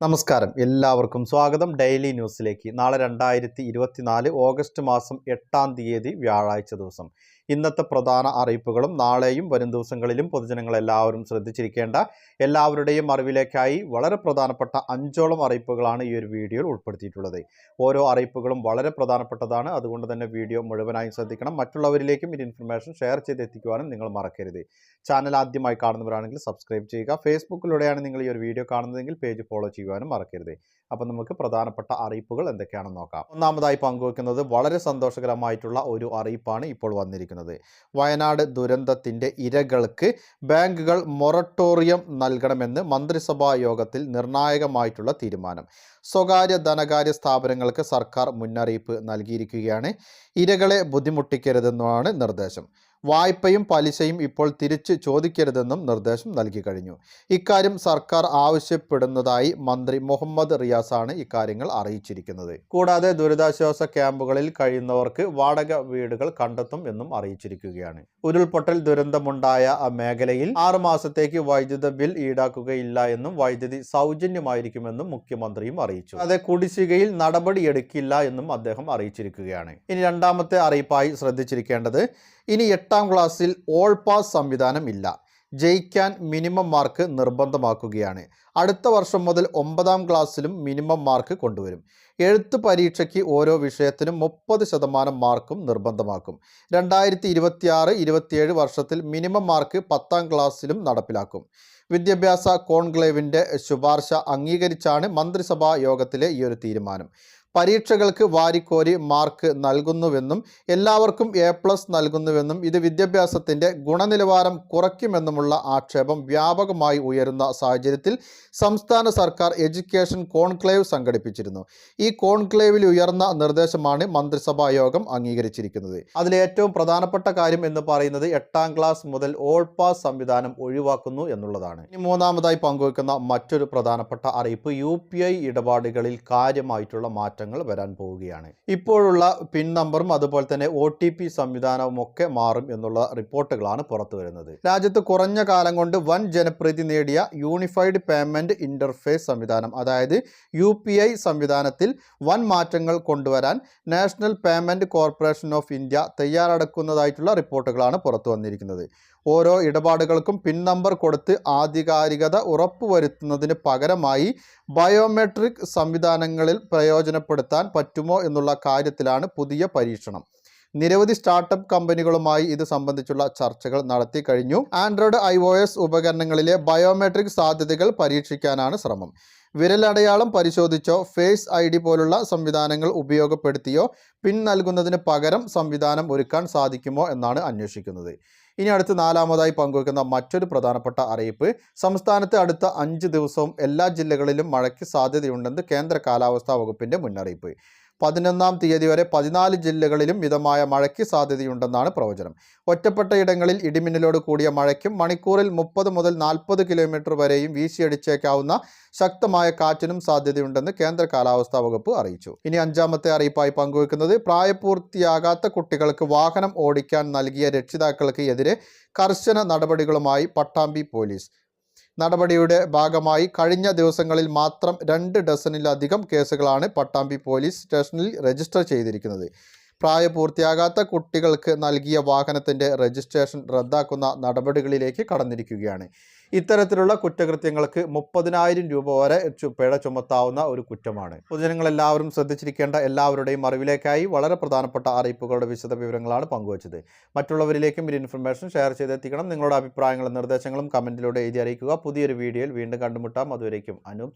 നമസ്കാരം. എല്ലാവർക്കും സ്വാഗതം. ഡെയിലി ന്യൂസിലേക്ക്. നാളെ രണ്ടായിരത്തി ഇരുപത്തിനാല് ഓഗസ്റ്റ് മാസം എട്ടാം തീയതി വ്യാഴാഴ്ച ദിവസം. ഇന്നത്തെ പ്രധാന അറിയിപ്പുകളും നാളെയും വരും ദിവസങ്ങളിലും പൊതുജനങ്ങൾ എല്ലാവരും ശ്രദ്ധിച്ചിരിക്കേണ്ട എല്ലാവരുടെയും അറിവിലേക്കായി വളരെ പ്രധാനപ്പെട്ട അഞ്ചോളം അറിയിപ്പുകളാണ് ഈ ഒരു വീഡിയോയിൽ ഉൾപ്പെടുത്തിയിട്ടുള്ളത്. ഓരോ അറിയിപ്പുകളും വളരെ പ്രധാനപ്പെട്ടതാണ്. അതുകൊണ്ട് തന്നെ വീഡിയോ മുഴുവനായും ശ്രദ്ധിക്കണം. മറ്റുള്ളവരിലേക്കും ഈ ഇൻഫർമേഷൻ ഷെയർ ചെയ്ത് എത്തിക്കുവാനും നിങ്ങൾ മറക്കരുത്. ചാനൽ ആദ്യമായി കാണുന്നവരാണെങ്കിൽ സബ്സ്ക്രൈബ് ചെയ്യുക. ഫേസ്ബുക്കിലൂടെയാണ് നിങ്ങൾ ഈ ഒരു വീഡിയോ കാണുന്നതെങ്കിൽ പേജ് ഫോളോ ചെയ്യുവാനും മറക്കരുത്. അപ്പോൾ നമുക്ക് പ്രധാനപ്പെട്ട അറിയിപ്പുകൾ എന്തൊക്കെയാണെന്ന് നോക്കാം. ഒന്നാമതായി പങ്കുവെക്കുന്നത് വളരെ സന്തോഷകരമായിട്ടുള്ള ഒരു അറിയിപ്പാണ് ഇപ്പോൾ വന്നിരിക്കുന്നത്. വയനാട് ദുരന്തത്തിന്റെ ഇരകൾക്ക് ബാങ്കുകൾ മൊറട്ടോറിയം നൽകണമെന്ന് മന്ത്രിസഭാ യോഗത്തിൽ നിർണായകമായിട്ടുള്ള തീരുമാനം. സ്വകാര്യ ധനകാര്യ സ്ഥാപനങ്ങൾക്ക് സർക്കാർ മുന്നറിയിപ്പ് നൽകിയിരിക്കുകയാണ്. ഇരകളെ ബുദ്ധിമുട്ടിക്കരുതെന്നാണ് നിർദ്ദേശം. വായ്പയും പലിശയും ഇപ്പോൾ തിരിച്ച് ചോദിക്കരുതെന്നും നിർദ്ദേശം നൽകി കഴിഞ്ഞു. ഇക്കാര്യം സർക്കാർ ആവശ്യപ്പെടുന്നതായി മന്ത്രി മുഹമ്മദ് റിയാസാണ് ഇക്കാര്യങ്ങൾ അറിയിച്ചിരിക്കുന്നത്. കൂടാതെ ദുരിതാശ്വാസ ക്യാമ്പുകളിൽ കഴിയുന്നവർക്ക് വാടക വീടുകൾ കണ്ടെത്തും എന്നും അറിയിച്ചിരിക്കുകയാണ്. ഉരുൾപൊട്ടൽ ദുരന്തമുണ്ടായ മേഖലയിൽ ആറുമാസത്തേക്ക് വൈദ്യുത ബിൽ ഈടാക്കുകയില്ല എന്നും വൈദ്യുതി സൗജന്യമായിരിക്കുമെന്നും മുഖ്യമന്ത്രിയും അറിയിച്ചു. അതെ കുടിശ്ശികയിൽ നടപടിയെടുക്കില്ല എന്നും അദ്ദേഹം അറിയിച്ചിരിക്കുകയാണ്. ഇനി രണ്ടാമത്തെ അറിയിപ്പായി ശ്രദ്ധിച്ചിരിക്കേണ്ടത് ഇനി ക്ലാസ്സിൽ ഓൾ പാസ് സംവിധാനം ഇല്ല. ജയിക്കാൻ മിനിമം മാർക്ക് നിർബന്ധമാക്കുകയാണ്. അടുത്ത വർഷം മുതൽ ഒമ്പതാം ക്ലാസ്സിലും മിനിമം മാർക്ക് കൊണ്ടുവരും. എഴുത്ത് പരീക്ഷയ്ക്ക് ഓരോ വിഷയത്തിനും മുപ്പത് ശതമാനം മാർക്കും നിർബന്ധമാക്കും. രണ്ടായിരത്തി ഇരുപത്തിയാറ് ഇരുപത്തിയേഴ് വർഷത്തിൽ മിനിമം മാർക്ക് പത്താം ക്ലാസ്സിലും നടപ്പിലാക്കും. വിദ്യാഭ്യാസ കോൺക്ലേവിന്റെ ശുപാർശ അംഗീകരിച്ചാണ് മന്ത്രിസഭാ യോഗത്തിലെ ഈ ഒരു തീരുമാനം. പരീക്ഷകൾക്ക് വാരിക്കോരി മാർക്ക് നൽകുന്നുവെന്നും എല്ലാവർക്കും എ പ്ലസ് നൽകുന്നുവെന്നും ഇത് വിദ്യാഭ്യാസത്തിന്റെ ഗുണനിലവാരം കുറയ്ക്കുമെന്നുമുള്ള ആക്ഷേപം വ്യാപകമായി ഉയരുന്ന സാഹചര്യത്തിൽ സംസ്ഥാന സർക്കാർ എഡ്യൂക്കേഷൻ കോൺക്ലേവ് സംഘടിപ്പിച്ചിരുന്നു. ഈ കോൺക്ലേവിൽ ഉയർന്ന നിർദ്ദേശമാണ് മന്ത്രിസഭാ യോഗം അംഗീകരിച്ചിരിക്കുന്നത്. അതിലേറ്റവും പ്രധാനപ്പെട്ട കാര്യം എന്ന് പറയുന്നത് എട്ടാം ക്ലാസ് മുതൽ ഓൾ പാസ് സംവിധാനം ഒഴിവാക്കുന്നു എന്നുള്ളതാണ്. ഇനി മൂന്നാമതായി പങ്കുവെക്കുന്ന മറ്റൊരു പ്രധാനപ്പെട്ട അറിയിപ്പ് യു ഇടപാടുകളിൽ കാര്യമായിട്ടുള്ള മാറ്റങ്ങൾ വരാൻ പോവുകയാണ്. ഇപ്പോഴുള്ള പിൻ നമ്പറും അതുപോലെ തന്നെ ഒ ടി പി സംവിധാനവും ഒക്കെ മാറും എന്നുള്ള റിപ്പോർട്ടുകളാണ് പുറത്തു വരുന്നത്. രാജ്യത്ത് കുറഞ്ഞ കാലം കൊണ്ട് വൻ ജനപ്രീതി നേടിയ യൂണിഫൈഡ് പേയ്മെന്റ് ഇന്റർഫേസ് സംവിധാനം അതായത് യു സംവിധാനത്തിൽ വൻ മാറ്റങ്ങൾ കൊണ്ടുവരാൻ national payment corporation of India തയ്യാറെടുക്കുന്നതായിട്ടുള്ള റിപ്പോർട്ടുകളാണ് പുറത്തു വന്നിരിക്കുന്നത്. ഓരോ ഇടപാടുകൾക്കും പിൻ നമ്പർ കൊടുത്ത് ആധികാരികത ഉറപ്പുവരുത്തുന്നതിന് പകരമായി ബയോമെട്രിക് സംവിധാനങ്ങളിൽ പ്രയോജനപ്പെടുത്താൻ പറ്റുമോ എന്നുള്ള കാര്യത്തിലാണ് പുതിയ പരീക്ഷണം. നിരവധി സ്റ്റാർട്ടപ്പ് കമ്പനികളുമായി ഇത് സംബന്ധിച്ചുള്ള ചർച്ചകൾ നടത്തി കഴിഞ്ഞു. ആൻഡ്രോയിഡ് ഐ ഒ എസ് ഉപകരണങ്ങളിലെ ബയോമെട്രിക് സാധ്യതകൾ പരീക്ഷിക്കാനാണ് ശ്രമം. വിരലടയാളം പരിശോധിച്ചോ ഫേസ് ഐ ഡി പോലുള്ള സംവിധാനങ്ങൾ ഉപയോഗപ്പെടുത്തിയോ പിൻ നൽകുന്നതിന് പകരം സംവിധാനം ഒരുക്കാൻ സാധിക്കുമോ എന്നാണ് അന്വേഷിക്കുന്നത്. ഇനി അടുത്ത് നാലാമതായി പങ്കുവയ്ക്കുന്ന മറ്റൊരു പ്രധാനപ്പെട്ട അറിയിപ്പ് സംസ്ഥാനത്ത് അടുത്ത അഞ്ച് ദിവസവും എല്ലാ ജില്ലകളിലും മഴയ്ക്ക് സാധ്യതയുണ്ടെന്ന് കേന്ദ്ര കാലാവസ്ഥാ വകുപ്പിന്റെ മുന്നറിയിപ്പ്. പതിനൊന്നാം തീയതി വരെ പതിനാല് ജില്ലകളിലും മിതമായ മഴയ്ക്ക് സാധ്യതയുണ്ടെന്നാണ് പ്രവചനം. ഒറ്റപ്പെട്ട ഇടങ്ങളിൽ ഇടിമിന്നലോട് കൂടിയ മഴയ്ക്കും മണിക്കൂറിൽ മുപ്പത് മുതൽ നാൽപ്പത് കിലോമീറ്റർ വരെയും വീശിയടിച്ചേക്കാവുന്ന ശക്തമായ കാറ്റിനും സാധ്യതയുണ്ടെന്ന് കേന്ദ്ര കാലാവസ്ഥാ വകുപ്പ് അറിയിച്ചു. ഇനി അഞ്ചാമത്തെ അറിയിപ്പായി പങ്കുവെക്കുന്നത് പ്രായപൂർത്തിയാകാത്ത കുട്ടികൾക്ക് വാഹനം ഓടിക്കാൻ നൽകിയ രക്ഷിതാക്കൾക്ക് എതിരെ കർശന നടപടികളുമായി പട്ടാമ്പി പോലീസ്. നടപടിയുടെ ഭാഗമായി കഴിഞ്ഞ ദിവസങ്ങളിൽ മാത്രം രണ്ട് ഡസനിലധികം കേസുകളാണ് പട്ടാമ്പി പോലീസ് സ്റ്റേഷനിൽ രജിസ്റ്റർ ചെയ്തിരിക്കുന്നത്. പ്രായപൂർത്തിയാകാത്ത കുട്ടികൾക്ക് നൽകിയ വാഹനത്തിന്റെ രജിസ്ട്രേഷൻ റദ്ദാക്കുന്ന നടപടികളിലേക്ക് കടന്നിരിക്കുകയാണ്. ഇത്തരത്തിലുള്ള കുറ്റകൃത്യങ്ങൾക്ക് മുപ്പതിനായിരം രൂപ വരെ പിഴ ചുമത്താവുന്ന ഒരു കുറ്റമാണ്. പൊതുജനങ്ങൾ എല്ലാവരും ശ്രദ്ധിച്ചിരിക്കേണ്ട എല്ലാവരുടെയും അറിവിലേക്കായി വളരെ പ്രധാനപ്പെട്ട അറിയിപ്പുകളുടെ വിശദ വിവരങ്ങളാണ് പങ്കുവച്ചത്. മറ്റുള്ളവരിലേക്കും ഈ ഇൻഫർമേഷൻ ഷെയർ ചെയ്തെത്തിക്കണം. നിങ്ങളുടെ അഭിപ്രായങ്ങളും നിർദ്ദേശങ്ങളും കമന്റിലൂടെ എഴുതി അറിയിക്കുക. പുതിയൊരു വീഡിയോയിൽ വീണ്ടും കണ്ടുമുട്ടാം. അതുവരേക്കും അനൂപ്